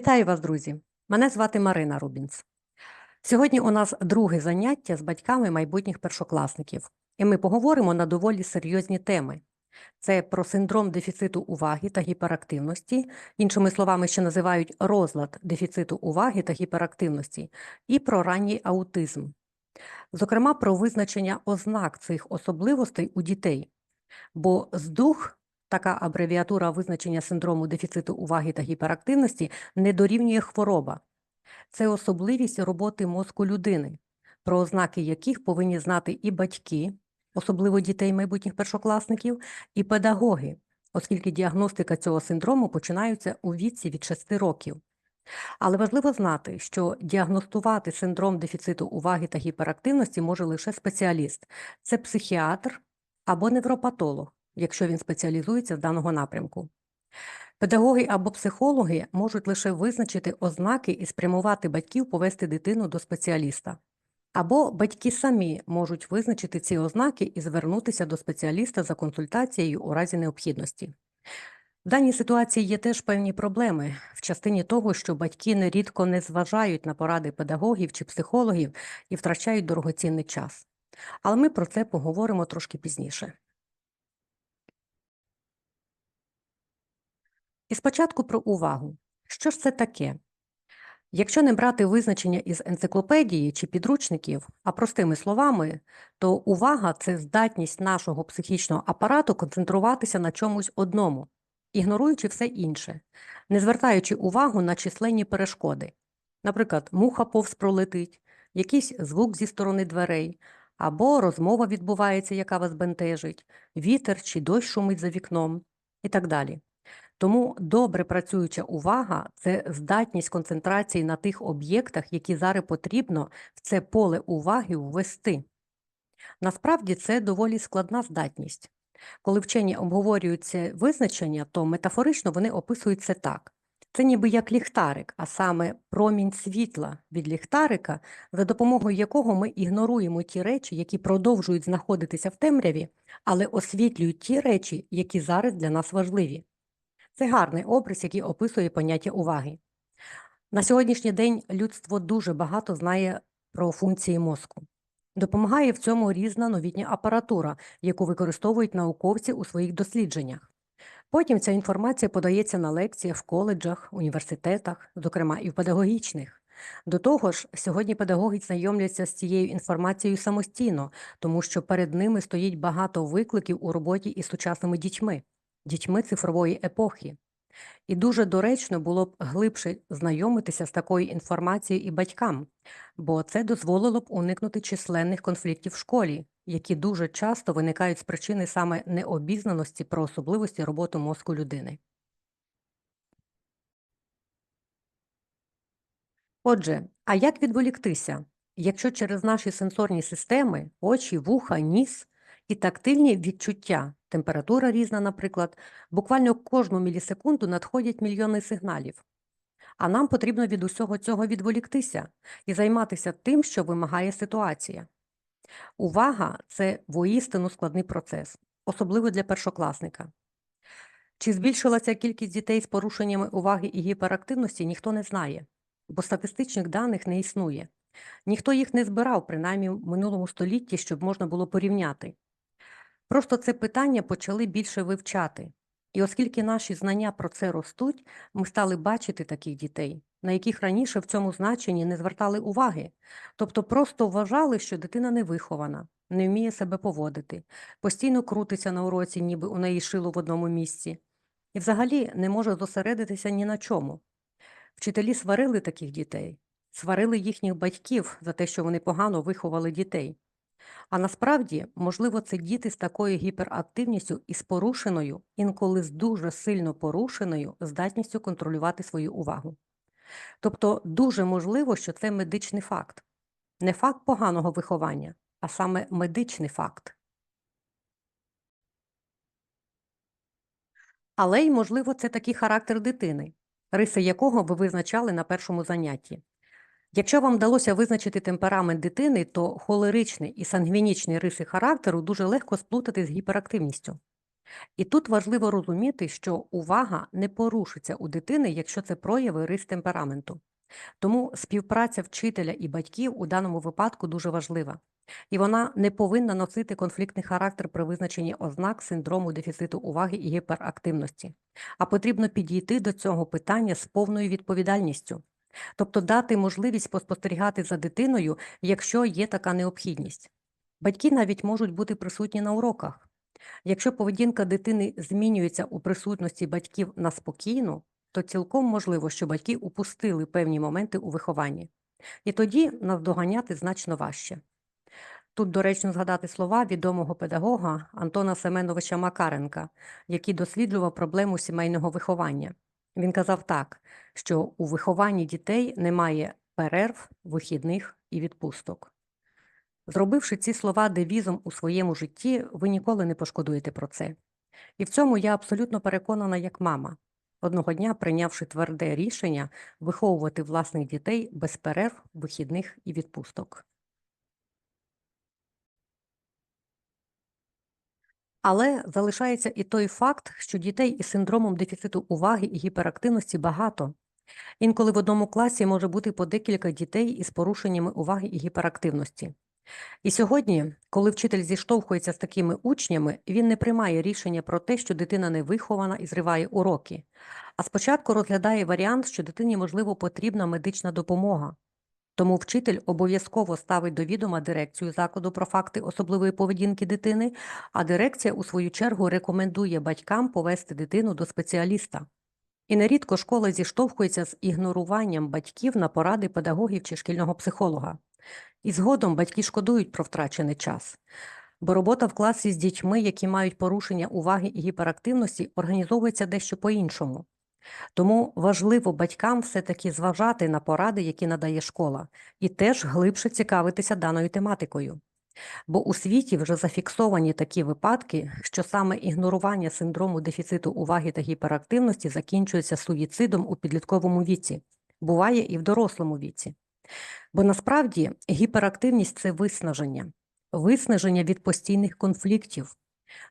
Вітаю вас, друзі! Мене звати Марина Рубінц. Сьогодні у нас друге заняття з батьками майбутніх першокласників, і ми поговоримо на доволі серйозні теми. Це про синдром дефіциту уваги та гіперактивності, іншими словами, що називають розлад дефіциту уваги та гіперактивності, і про ранній аутизм. Зокрема, про визначення ознак цих особливостей у дітей. Бо здух, така абревіатура визначення синдрому дефіциту уваги та гіперактивності, не дорівнює хвороба. Це особливість роботи мозку людини, про ознаки яких повинні знати і батьки, особливо дітей майбутніх першокласників, і педагоги, оскільки діагностика цього синдрому починається у віці від 6 років. Але важливо знати, що діагностувати синдром дефіциту уваги та гіперактивності може лише спеціаліст це психіатр або невропатолог, якщо він спеціалізується з даного напрямку. Педагоги або психологи можуть лише визначити ознаки і спрямувати батьків повести дитину до спеціаліста. Або батьки самі можуть визначити ці ознаки і звернутися до спеціаліста за консультацією у разі необхідності. В даній ситуації є теж певні проблеми в частині того, що батьки нерідко не зважають на поради педагогів чи психологів і втрачають дорогоцінний час. Але ми про це поговоримо трошки пізніше. І спочатку про увагу. Що ж це таке? Якщо не брати визначення із енциклопедії чи підручників, а простими словами, то увага це здатність нашого психічного апарату концентруватися на чомусь одному, ігноруючи все інше, не звертаючи увагу на численні перешкоди. Наприклад, муха повз пролетить, якийсь звук зі сторони дверей, або розмова відбувається, яка вас бентежить, вітер чи дощ шумить за вікном і так далі. Тому добре працююча увага це здатність концентрації на тих об'єктах, які зараз потрібно в це поле уваги ввести. Насправді це доволі складна здатність. Коли вчені обговорюють це визначення, то метафорично вони описують це так. Це ніби як ліхтарик, а саме промінь світла від ліхтарика, за допомогою якого ми ігноруємо ті речі, які продовжують знаходитися в темряві, але освітлюють ті речі, які зараз для нас важливі. Це гарний образ, який описує поняття уваги. На сьогоднішній день людство дуже багато знає про функції мозку. Допомагає в цьому різна новітня апаратура, яку використовують науковці у своїх дослідженнях. Потім ця інформація подається на лекціях в коледжах, університетах, зокрема і в педагогічних. До того ж, сьогодні педагоги знайомляться з цією інформацією самостійно, тому що перед ними стоїть багато викликів у роботі із сучасними дітьми дітьми цифрової епохи. І дуже доречно було б глибше знайомитися з такою інформацією і батькам, бо це дозволило б уникнути численних конфліктів в школі, які дуже часто виникають з причини саме необізнаності про особливості роботи мозку людини. Отже, а як відволіктися, якщо через наші сенсорні системи, очі, вуха, ніс і тактильні відчуття, температура різна, наприклад, буквально кожну мілісекунду надходять мільйони сигналів. А нам потрібно від усього цього відволіктися і займатися тим, що вимагає ситуація. Увага це воістину складний процес, особливо для першокласника. Чи збільшилася кількість дітей з порушеннями уваги і гіперактивності, ніхто не знає, бо статистичних даних не існує. Ніхто їх не збирав, принаймні в минулому столітті, щоб можна було порівняти. Просто це питання почали більше вивчати. І оскільки наші знання про це ростуть, ми стали бачити таких дітей, на яких раніше в цьому значенні не звертали уваги, тобто просто вважали, що дитина не вихована, не вміє себе поводити, постійно крутиться на уроці, ніби у неї шило в одному місці, і взагалі не може зосередитися ні на чому. Вчителі сварили таких дітей, сварили їхніх батьків за те, що вони погано виховали дітей. А насправді, можливо, це діти з такою гіперактивністю і з порушеною, інколи з дуже сильно порушеною здатністю контролювати свою увагу. Тобто дуже можливо, що це медичний факт, не факт поганого виховання, а саме медичний факт. Але й, можливо, це такий характер дитини, риси якого ви визначали на першому занятті. Якщо вам вдалося визначити темперамент дитини, то холеричний і сангвінічний риси характеру дуже легко сплутати з гіперактивністю. І тут важливо розуміти, що увага не порушиться у дитини, якщо це прояви рис темпераменту. Тому співпраця вчителя і батьків у даному випадку дуже важлива, і вона не повинна носити конфліктний характер при визначенні ознак синдрому дефіциту уваги і гіперактивності, а потрібно підійти до цього питання з повною відповідальністю, тобто дати можливість поспостерігати за дитиною, якщо є така необхідність. Батьки навіть можуть бути присутні на уроках. Якщо поведінка дитини змінюється у присутності батьків на спокійну, то цілком можливо, що батьки упустили певні моменти у вихованні. І тоді наздоганяти значно важче. Тут доречно згадати слова відомого педагога Антона Семеновича Макаренка, який досліджував проблему сімейного виховання. Він казав так, що у вихованні дітей немає перерв, вихідних і відпусток. Зробивши ці слова девізом у своєму житті, ви ніколи не пошкодуєте про це. І в цьому я абсолютно переконана як мама, одного дня прийнявши тверде рішення виховувати власних дітей без перерв, вихідних і відпусток. Але залишається і той факт, що дітей із синдромом дефіциту уваги і гіперактивності багато. Інколи в одному класі може бути по декілька дітей із порушеннями уваги і гіперактивності. І сьогодні, коли вчитель зіштовхується з такими учнями, він не приймає рішення про те, що дитина не вихована і зриває уроки, а спочатку розглядає варіант, що дитині, можливо, потрібна медична допомога. Тому вчитель обов'язково ставить до відома дирекцію закладу про факти особливої поведінки дитини, а дирекція, у свою чергу, рекомендує батькам повести дитину до спеціаліста. І нерідко школа зіштовхується з ігноруванням батьків на поради педагогів чи шкільного психолога. І згодом батьки шкодують про втрачений час. Бо робота в класі з дітьми, які мають порушення уваги і гіперактивності, організовується дещо по-іншому. Тому важливо батькам все-таки зважати на поради, які надає школа, і теж глибше цікавитися даною тематикою. Бо у світі вже зафіксовані такі випадки, що саме ігнорування синдрому дефіциту уваги та гіперактивності закінчується суїцидом у підлітковому віці, буває і в дорослому віці. Бо насправді гіперактивність це виснаження, виснаження від постійних конфліктів.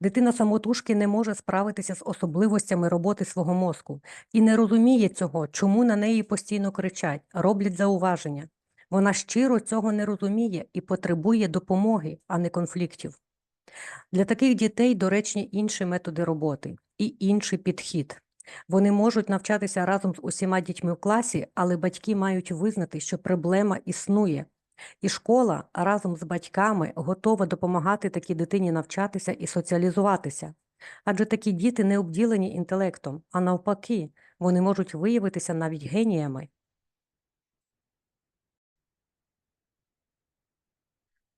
Дитина самотужки не може справитися з особливостями роботи свого мозку і не розуміє цього, чому на неї постійно кричать, роблять зауваження. Вона щиро цього не розуміє і потребує допомоги, а не конфліктів. Для таких дітей доречні інші методи роботи і інший підхід. Вони можуть навчатися разом з усіма дітьми в класі, але батьки мають визнати, що проблема існує, і школа разом з батьками готова допомагати такій дитині навчатися і соціалізуватися. Адже такі діти не обділені інтелектом, а навпаки, вони можуть виявитися навіть геніями.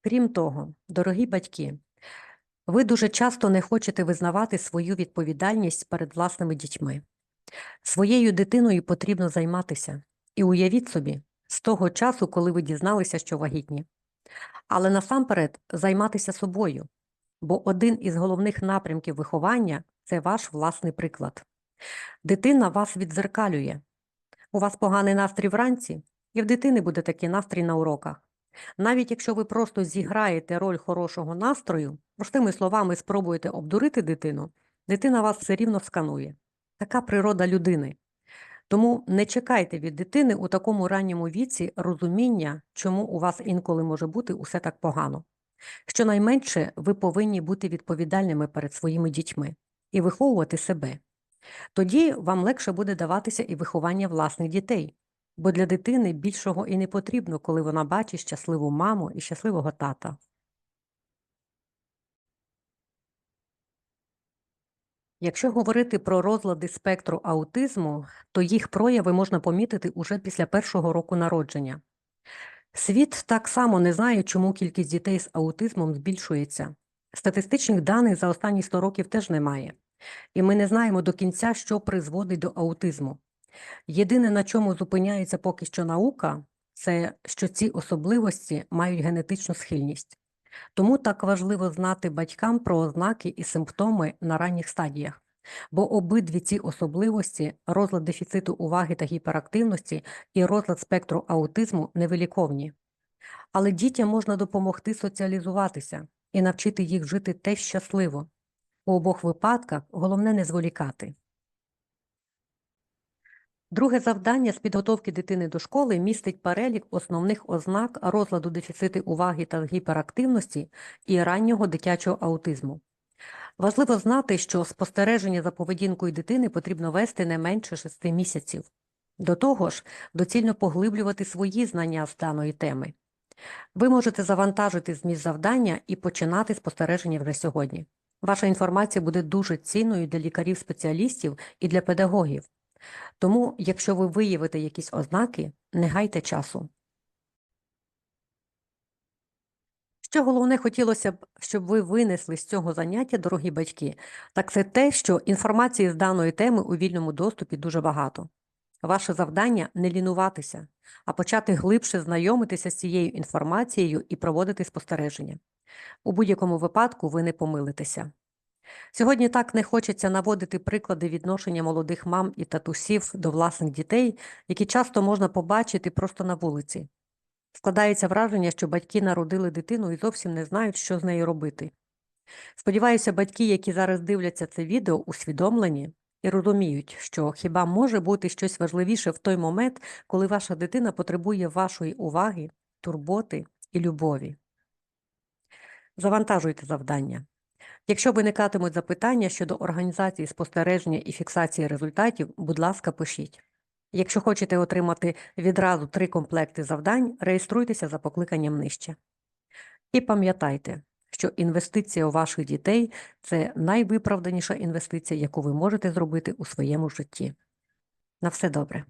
Крім того, дорогі батьки, ви дуже часто не хочете визнавати свою відповідальність перед власними дітьми. Своєю дитиною потрібно займатися. І уявіть собі, з того часу, коли ви дізналися, що вагітні. Але насамперед займатися собою, бо один із головних напрямків виховання це ваш власний приклад. Дитина вас відзеркалює. У вас поганий настрій вранці, і в дитини буде такий настрій на уроках. Навіть якщо ви просто зіграєте роль хорошого настрою, простими словами спробуєте обдурити дитину, дитина вас все рівно сканує. Така природа людини. Тому не чекайте від дитини у такому ранньому віці розуміння, чому у вас інколи може бути усе так погано. Щонайменше ви повинні бути відповідальними перед своїми дітьми і виховувати себе. Тоді вам легше буде даватися і виховання власних дітей, бо для дитини більшого і не потрібно, коли вона бачить щасливу маму і щасливого тата. Якщо говорити про розлади спектру аутизму, то їх прояви можна помітити уже після першого року народження. Світ так само не знає, чому кількість дітей з аутизмом збільшується. Статистичних даних за останні 100 років теж немає, і ми не знаємо до кінця, що призводить до аутизму. Єдине, на чому зупиняється поки що наука, це що ці особливості мають генетичну схильність. Тому так важливо знати батькам про ознаки і симптоми на ранніх стадіях, бо обидві ці особливості, розлад дефіциту уваги та гіперактивності і розлад спектру аутизму невиліковні. Але дітям можна допомогти соціалізуватися і навчити їх жити теж щасливо. У обох випадках головне не зволікати. Друге завдання з підготовки дитини до школи містить перелік основних ознак розладу дефіциту уваги та гіперактивності і раннього дитячого аутизму. Важливо знати, що спостереження за поведінкою дитини потрібно вести не менше 6 місяців. До того ж, доцільно поглиблювати свої знання з даної теми. Ви можете завантажити зміст завдання і починати спостереження вже сьогодні. Ваша інформація буде дуже цінною для лікарів-спеціалістів і для педагогів. Тому, якщо ви виявите якісь ознаки, не гайте часу. Що головне хотілося б, щоб ви винесли з цього заняття, дорогі батьки, так це те, що інформації з даної теми у вільному доступі дуже багато. Ваше завдання не лінуватися, а почати глибше знайомитися з цією інформацією і проводити спостереження. У будь-якому випадку ви не помилитеся. Сьогодні так не хочеться наводити приклади відношення молодих мам і татусів до власних дітей, які часто можна побачити просто на вулиці. Складається враження, що батьки народили дитину і зовсім не знають, що з нею робити. Сподіваюся, батьки, які зараз дивляться це відео, усвідомлені і розуміють, що хіба може бути щось важливіше в той момент, коли ваша дитина потребує вашої уваги, турботи і любові. Завантажуйте завдання. Якщо виникатимуть запитання щодо організації спостереження і фіксації результатів, будь ласка, пишіть. Якщо хочете отримати відразу три комплекти завдань, реєструйтеся за покликанням нижче. І пам'ятайте, що інвестиція у ваших дітей це найвиправданіша інвестиція, яку ви можете зробити у своєму житті. На все добре.